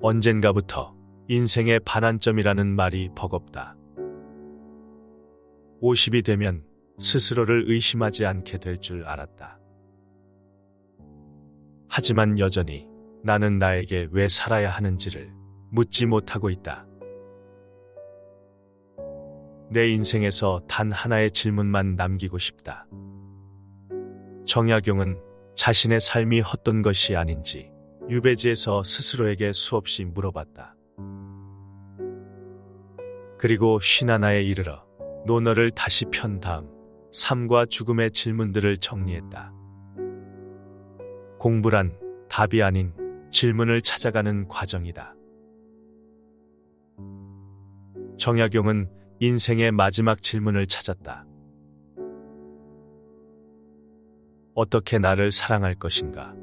언젠가부터 인생의 반환점이라는 말이 버겁다. 50이 되면 스스로를 의심하지 않게 될 줄 알았다. 하지만 여전히 나는 나에게 왜 살아야 하는지를 묻지 못하고 있다. 내 인생에서 단 하나의 질문만 남기고 싶다. 정약용은 자신의 삶이 헛된 것이 아닌지 유배지에서 스스로에게 수없이 물어봤다. 그리고 쉰하나에 이르러 논어를 다시 편 다음 삶과 죽음의 질문들을 정리했다. 공부란 답이 아닌 질문을 찾아가는 과정이다. 정약용은 인생의 마지막 질문을 찾았다. 어떻게 나를 사랑할 것인가?